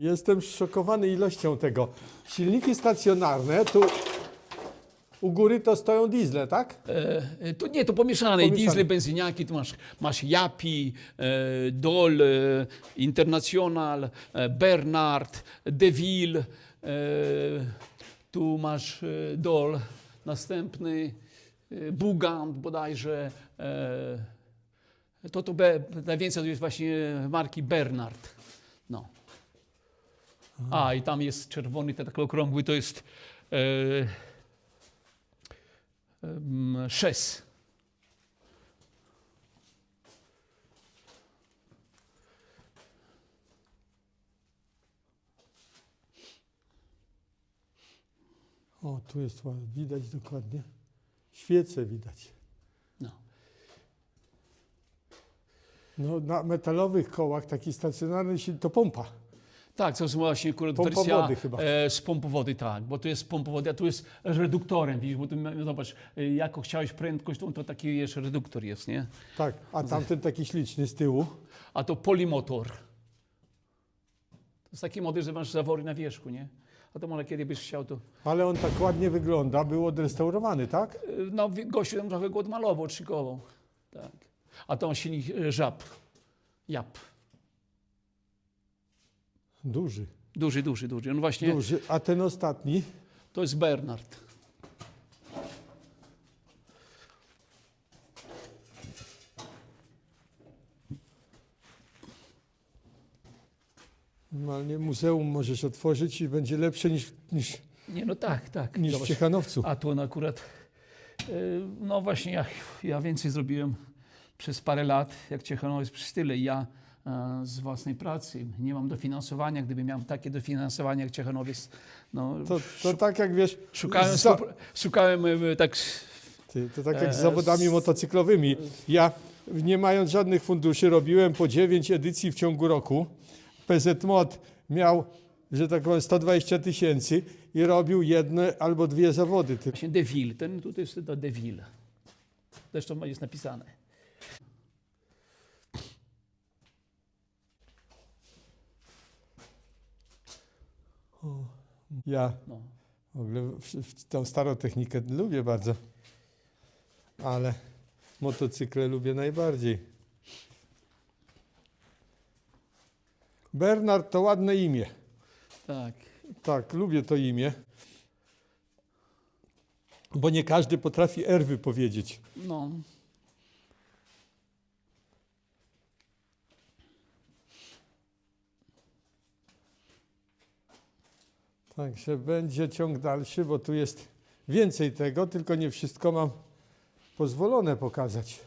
Jestem zszokowany ilością tego. Silniki stacjonarne, tu u góry to stoją diesle, tak? E, To nie, to pomieszane. Pomieszane. Diesle, benzyniaki, tu masz, masz Japi, e, Dol, e, International, e, Bernard, Deville, e, tu masz e, Dol, następny e, Bugant bodajże. E, to to be, najwięcej to jest właśnie marki Bernard. No. A, i tam jest czerwony, ten taki okrągły, to jest e, em, Szes. O, tu jest ładnie, widać dokładnie. Świece widać. No. No, na metalowych kołach taki stacjonarny to pompa. Tak, to jest właśnie akurat wersja wody chyba. E, z pompą wody, tak, bo to jest pompa wody, a tu jest reduktorem, widzisz, bo tu, ma- zobacz, e, jaką chciałeś prędkość, to, to taki jeszcze reduktor jest, nie? Tak, a tamten taki śliczny z tyłu. A to polimotor. To jest taki model, że masz zawory na wierzchu, nie? A to może kiedy byś chciał, to... Ale on tak ładnie wygląda, był odrestaurowany, tak? E, No, wi- gościu tam trochę go odmalował, odszykował. Tak. A to silnik e, żab. Jap. Duży, Duży, duży, duży. On właśnie, duży. A ten ostatni, to jest Bernard. normalnie muzeum możesz otworzyć i będzie lepsze niż, niż, Nie, no tak, tak. niż w Zobacz. Ciechanowcu. A tu on akurat, y, no właśnie, ja, ja więcej zrobiłem przez parę lat, jak Ciechanowiec przez tyle. Ja z własnej pracy nie mam dofinansowania. Gdybym miał takie dofinansowanie jak Ciechanowiec, no, To, to tak jak wiesz, szukałem, za, szukałem e, tak, ty, to tak jak e, z zawodami s- motocyklowymi. Ja nie mając żadnych funduszy robiłem po 9 edycji w ciągu roku. PZ Mod miał, że tak powiem, 120 tysięcy i robił jedne albo dwie zawody. Właśnie Deville, ten tutaj jest to Deville. Zresztą jest napisane. Ja No. w ogóle w, w tą starą technikę lubię bardzo, ale motocykle lubię najbardziej. Bernard to ładne imię. Tak. Tak, lubię to imię. Bo nie każdy potrafi R wypowiedzieć. No. Także będzie ciąg dalszy, bo tu jest więcej tego, tylko nie wszystko mam pozwolone pokazać.